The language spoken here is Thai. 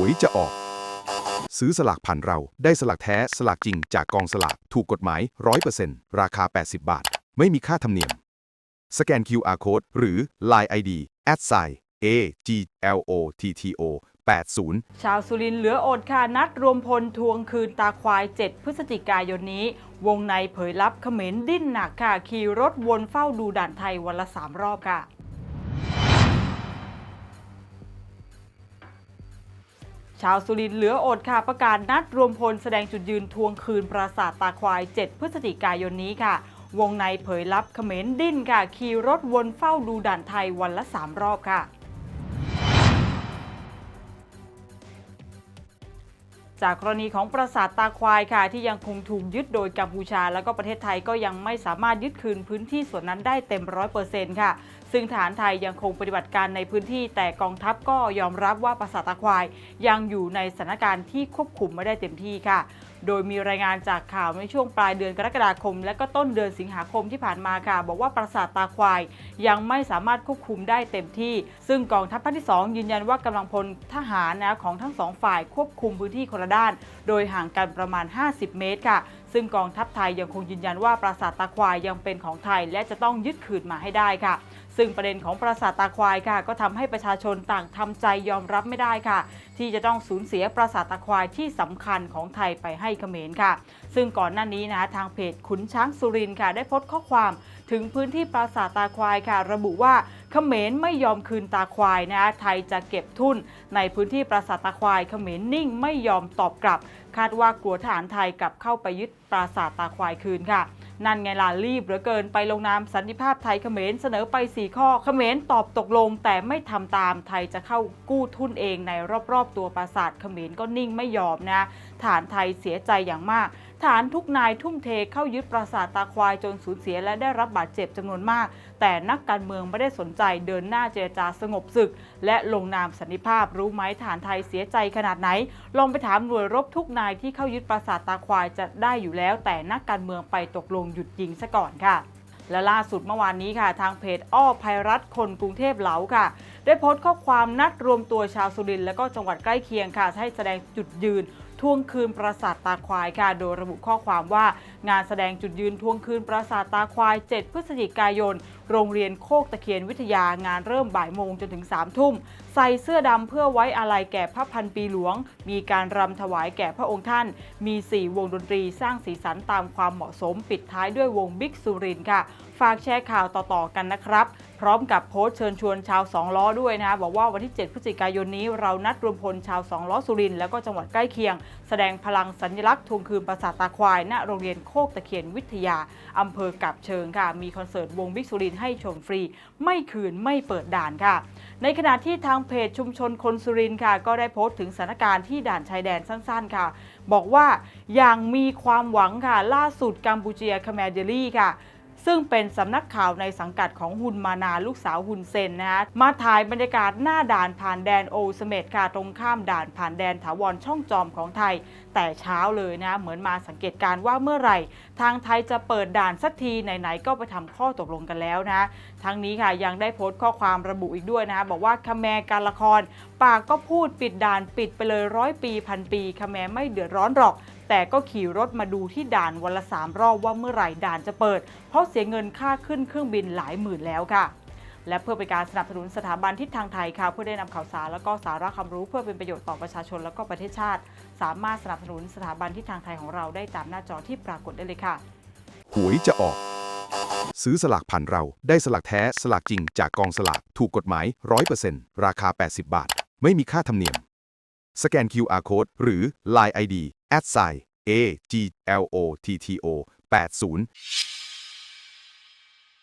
วยจะออก ซื้อสลากผ่านเราได้สลากแท้สลากจริงจากกองสลากถูกกฎหมาย 100%ราคา 80 บาท ไม่มีค่าธรรมเนียม สแกน QR Code หรือ Line ID a d s i a g l o t t o 80 ชาวสุรินเหลืออดค่ะ นัดรวมพลทวงคืนตาควาย 7 พฤศจิกายนนี้ วงในเผยลับเขมรดิ้นหนักค่ะ ขี่รถวนเฝ้าดูด่านไทยวันละ 3 รอบค่ะ ชาวสุรินทร์เหลืออดค่ะประกาศนัดรวมพลแสดงจุดยืนทวงคืนปราสาทตาควาย 7 พฤศจิกายนนี้ค่ะ วงในเผยลับเขมรดิ้นค่ะ ขี่รถวนเฝ้าดูด่านไทยวันละ 3 รอบค่ะจากกรณีของปราสาทตาควายค่ะ ที่ยังคงถูกยึดโดยกัมพูชา แล้วก็ประเทศไทยก็ยังไม่สามารถยึดคืนพื้นที่ส่วนนั้นได้เต็มร้อยเปอร์เซ็นต์ค่ะ ซึ่งฐานไทยยังคงปฏิบัติการในพื้นที่ แต่กองทัพก็ยอมรับว่าปราสาทตาควาย ยังอยู่ในสถานการณ์ที่ควบคุมไม่ได้เต็มที่ค่ะ โดยมีรายงานจากข่าวในช่วงปลายเดือนกรกฎาคม และก็ต้นเดือนสิงหาคมที่ผ่านมาค่ะ บอกว่าปราสาทตาควาย ยังไม่สามารถควบคุมได้เต็มที่ ซึ่งกองทัพภาคที่ 2 ยืนยันว่ากำลังพลทหารนะของทั้งสองฝ่ายควบคุมพื้นที่คนละด้าน โดยห่างกันประมาณ 50 เมตรค่ะซึ่งกองทัพไทยยังคงยืนยันว่าปราสาทตาควายยังเป็นของไทย และจะต้องยึดคืนมาให้ได้ค่ะ ซึ่งประเด็นของปราสาทตาควายค่ะ ก็ทำให้ประชาชนต่างทำใจยอมรับไม่ได้ค่ะ ที่จะต้องสูญเสียปราสาทตาควายที่สำคัญของไทยไปให้เขมรค่ะ ซึ่งก่อนหน้านี้นะทางเพจขุนช้างสุรินค่ะ ได้โพสต์ข้อความถึงพื้นที่ปราสาทตาควายค่ะ ระบุว่าเขมรไม่ยอมคืนตาควายนะไทยจะเก็บทุน ในพื้นที่ปราสาทตาควายเขมรนิ่งไม่ยอมตอบกลับ คาดว่ากลัวทหารไทยกลับเข้าไปยึดปราสาทตาควายคืนค่ะ นั่นไงล่ะรีบเหลือเกินไปลงนามสันติภาพไทยเขมรเสนอไป 4 ข้อเขมรตอบตกลง แต่ไม่ทำตามไทยจะเข้ากู้ทุนเองในรอบๆ ตัวปราสาทเขมรก็นิ่งไม่ยอมนะฐานไทยเสียใจอย่างมาก ฐานทุกนายทุ่มเทเข้ายึดปราสาทตาควายจนสูญเสียและได้รับบาดเจ็บจำนวนมาก แต่นักการเมืองไม่ได้สนใจเดินหน้าเจรจาสงบศึก และลงนามสันติภาพรู้ไหมฐานไทยเสียใจขนาดไหน ลองไปถามหน่วยรบทุกนายที่เข้ายึดปราสาทตาควายจะได้อยู่แล้ว แต่นักการเมืองไปตกลงหยุดยิงซะก่อนค่ะและล่าสุดเมื่อวานนี้ค่ะ ทางเพจอ้อภัยรัฐคนกรุงเทพเหลาค่ะ ได้โพสต์ข้อความนัดรวมตัวชาวสุรินทร์และก็จังหวัดใกล้เคียงค่ะ ให้แสดงจุดยืน ทวงคืนปราสาทตาควายค่ะ โดยระบุข้อความว่างานแสดงจุดยืนทวงคืนปราสาทตาควาย 7 พฤศจิกายน โรงเรียนโคกตะเคียนวิทยางานเริ่มบ่ายโมงจนถึง3ามทุ่ม ใส่เสื้อดำเพื่อไว้อาลัยแก่พระพันปีหลวง มีการรำถวายแก่พระองค์ท่าน มี 4 วงดนตรีสร้างสีสันตามความเหมาะสมปิดท้ายด้วยวงบิ๊กสุรินค่ะ ฝากแชร์ข่าวต่อๆกันนะครับ พร้อมกับโพสต์เชิญชวนชาวสองล้อด้วยนะบอกว่าวันที่ 7 พฤศจิกายนนี้เรานัดรวมพลชาวสองล้อสุรินแล้วก็จังหวัดใกล้เคียง แสดงพลังสัญลักษณ์ทวงคืนปราสาทตาควายณโรงเรียนโคกตะเคียนวิทยาอำเภอกับเชิงค่ะมีคอนเสิร์ตวงบิ๊กสุรินให้ชมฟรี ไม่คืนไม่เปิดด่านค่ะ ในขณะที่ทางเพจชุมชนคนสุรินค่ะ ก็ได้โพสต์ถึงสถานการณ์ที่ด่านชายแดนสั้นๆค่ะ บอกว่าอย่างมีความหวังค่ะล่าสุดกัมพูเชียคาแมเดลี่ค่ะ ซึ่งเป็นสำนักข่าวในสังกัดของฮุนมานาลูกสาวฮุนเซนนะฮะมาถ่ายบรรยากาศหน้าด่านผ่านแดนโอสเมดค่ะตรงข้ามด่านผ่านแดนถาวรช่องจอมของไทย แต่เช้าเลยนะเหมือนมาสังเกตการณ์ว่าเมื่อไหร่ ทางไทยจะเปิดด่านสักทีไหนๆก็ไปทำข้อตกลงกันแล้วนะ ทั้งนี้ค่ะยังได้โพสต์ข้อความระบุอีกด้วยนะบอกว่าคแมการละคร ปากก็พูดปิดด่านปิดไปเลยร้อยปีพันปีคแมไม่เดือดร้อนหรอก แต่ก็ขี่รถมาดูที่ด่านวันละสามรอบว่าเมื่อไหร่ด่านจะเปิด เพราะเสียเงินค่าขึ้นเครื่องบินหลายหมื่นแล้วค่ะ และเพื่อเป็นการสนับสนุนสถาบันทิศทางไทยค่ะเพื่อได้นำข่าวสารแล้วก็สาระความรู้เพื่อเป็นประโยชน์ต่อประชาชนแล้วก็ประเทศชาติ สามารถสนับสนุนสถาบันทิศทางไทยของเราได้ตามหน้าจอที่ปรากฏได้เลยค่ะหวยจะออก ซื้อสลากผ่านเราได้สลากแท้สลากจริงจากกองสลากถูกกฎหมาย 100%ราคา 80 บาท ไม่มีค่าธรรมเนียม สแกน QR Code หรือ Line ID a d s i a g l o t t o 80